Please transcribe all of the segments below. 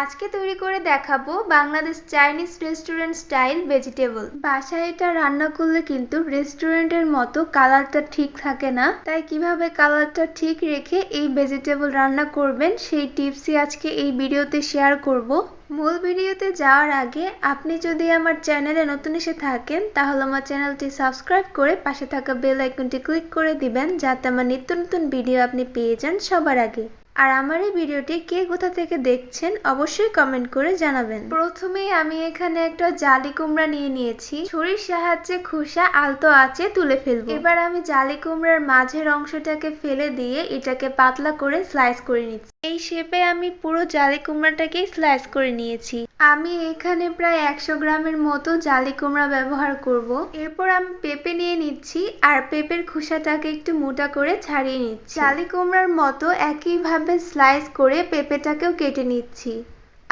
আজকে তৈরি করে দেখাবো Bangladesh Chinese restaurant style vegetable. বাসায় এটা রান্না করলে কিন্তু রেস্টুরেন্টের মতো কালারটা ঠিক থাকে না। তাই কীভাবে কালারটা ঠিক রেখে এই ভেজিটেবল রান্না করবেন সেই টিপসই আজকে এই ভিডিওতে শেয়ার করব। মূল ভিডিওতে যাওয়ার আগে আপনি যদি আমার চ্যানেলে নতুন এসে থাকেন, তাহলে আমার চ্যানেলটি সাবস্ক্রাইব করে পাশে থাকা বেল আইকনটি ক্লিক করে দিবেন, যাতে আমার নিত্য নতুন ভিডিও আপনি পেয়ে যান সবার আগে। আর আমার এই ভিডিওটি কে কোথা থেকে দেখছেন অবশ্যই কমেন্ট করে জানাবেন। প্রথমেই আমি এখানে একটা জালি কুমড়া নিয়ে নিয়েছি। ছুরির সাহায্যে খোসা আলতো আছে তুলে ফেলব। এবার আমি জালি কুমড়ার মাঝের অংশটাকে ফেলে দিয়ে এটাকে পাতলা করে স্লাইস করে নিচ্ছি। এই শেপে আমি পুরো জালি কুমড়াটাকে স্লাইস করে নিয়েছি। আমি এখানে প্রায় একশো গ্রামের মতো জালি কুমড়া ব্যবহার করব। এরপর আমি পেঁপে নিয়ে নিচ্ছি আর পেঁপের খোসাটাকে একটু মোটা করে ছাড়িয়ে নিচ্ছি। জালি কুমড়ার মতো একইভাবে স্লাইস করে পেঁপেটাকেও কেটে নিচ্ছি।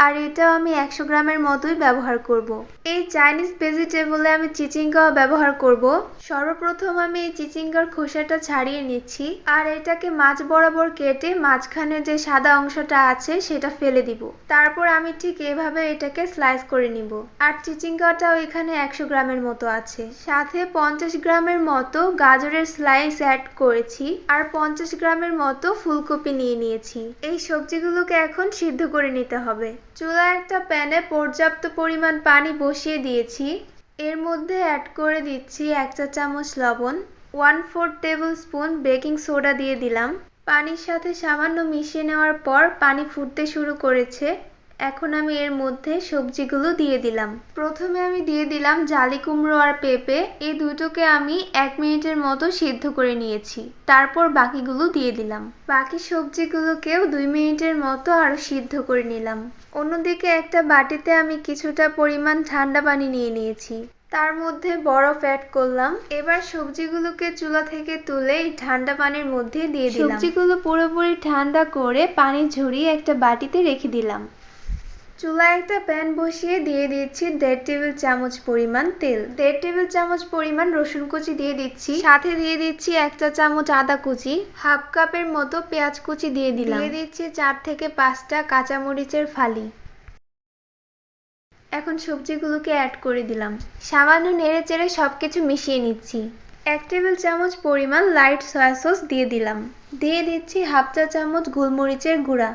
আর এটাও আমি একশো গ্রামের মতোই ব্যবহার করব। এই চাইনিজ ভেজিটেবলে আমি চিচিঙ্গাও ব্যবহার করব। সর্বপ্রথম আমি এই চিচিঙ্গার খোসাটা ছাড়িয়ে নিচ্ছি আর এটাকে মাছ বরাবর কেটে মাঝখানে যে সাদা অংশটা আছে সেটা ফেলে দিব। তারপর আমি ঠিক এভাবে এটাকে স্লাইস করে নিব। আর চিচিঙ্গাটাও এখানে একশো গ্রামের মতো আছে। সাথে পঞ্চাশ গ্রামের মতো গাজরের স্লাইস অ্যাড করেছি আর পঞ্চাশ গ্রামের মতো ফুলকপি নিয়ে নিয়েছি। এই সবজিগুলোকে এখন সিদ্ধ করে নিতে হবে। চুলায় একটা প্যানে পর্যাপ্ত পরিমাণ পানি বসিয়ে দিয়েছি। এর মধ্যে অ্যাড করে দিচ্ছি এক চা চামচ লবণ one four tablespoon baking soda দিয়ে দিলাম। পানির সাথে সামান্য মিশিয়ে নেওয়ার পর পানি ফুটতে শুরু করেছে। এখন আমি এর মধ্যে সবজিগুলো দিয়ে দিলাম। প্রথমে আমি দিয়ে দিলাম জালি কুমড়ো আর পেঁপে। এই দুটোকে আমি এক মিনিটের মতো সিদ্ধ করে নিয়েছি। তারপর বাকিগুলো দিয়ে দিলাম। বাকি সবজিগুলোকেও দুই মিনিটের মতো আরও সিদ্ধ করে নিলাম। অন্যদিকে একটা বাটিতে আমি কিছুটা পরিমাণ ঠান্ডা পানি নিয়ে নিয়েছি। তার মধ্যে বরফ অ্যাড করলাম। এবার সবজিগুলোকে চুলা থেকে তুলে ঠান্ডা পানির মধ্যে দিয়ে দিলাম। সবজিগুলো পুরোপুরি ঠান্ডা করে পানি ঝরিয়ে একটা বাটিতে রেখে দিলাম। চুলায় একটা প্যান বসিয়ে দিয়ে দিচ্ছি দেড় টেবিল চামচ পরিমাণ তেল। দেড় টেবিল চামচ পরিমাণ রসুন কুচি দিয়ে দিচ্ছি। সাথে দিয়ে দিচ্ছি একটা চামচ আদা কুচি। হাফ কাপের মতো পেঁয়াজ কুচি দিয়ে দিলাম। দিয়ে দিচ্ছি চার থেকে পাঁচটা কাঁচামরিচের ফালি। এখন সবজিগুলোকে অ্যাড করে দিলাম। সামান্য নেড়ে চেড়ে সবকিছু মিশিয়ে নিচ্ছি। এক টেবিল চামচ পরিমাণ লাইট সয়া সস দিয়ে দিলাম। দিয়ে দিচ্ছি হাফ চা চামচ গোলমরিচের গুঁড়া।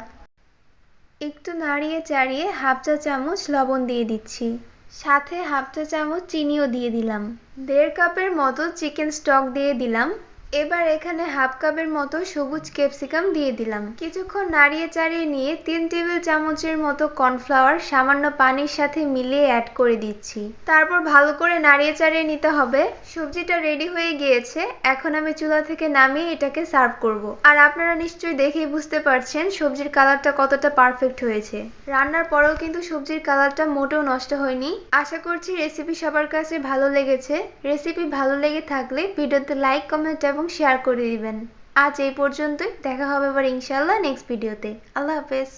একটু নাড়িয়ে চাড়িয়ে হাফ চা চামচ লবণ দিয়ে দিচ্ছি। সাথে হাফ চা চামচ চিনিও দিয়ে দিলাম। দেড় কাপের মতো চিকেন স্টক দিয়ে দিলাম। এবার এখানে হাফ কাপের মতো সবুজ ক্যাপসিকাম দিয়ে দিলাম। কিছুক্ষণ নাড়িয়ে চাড়িয়ে নিয়ে তিন টেবিল চামচের মতো কর্নফ্লাওয়ার সামান্য পানির সাথে মিলিয়ে অ্যাড করে দিচ্ছি। তারপর ভালো করে নাড়িয়ে চাড়িয়ে নিতে হবে। সবজিটা রেডি হয়ে গিয়েছে। এখন আমি চুলা থেকে নামিয়ে এটাকে সার্ভ করব। আর আপনারা নিশ্চয়ই দেখেই বুঝতে পারছেন সবজির কালারটা কতটা পারফেক্ট হয়েছে। রান্নার পরেও কিন্তু সবজির কালারটা মোটেও নষ্ট হয়নি। আশা করছি রেসিপি সবার কাছে ভালো লেগেছে। রেসিপি ভালো লেগে থাকলে ভিডিওতে লাইক, কমেন্ট এবং শেয়ার করে দিবেন। আজ এই পর্যন্তই, দেখা হবে আবার ইনশাল্লাহ নেক্সট ভিডিওতে আল্লাহ হাফেজ।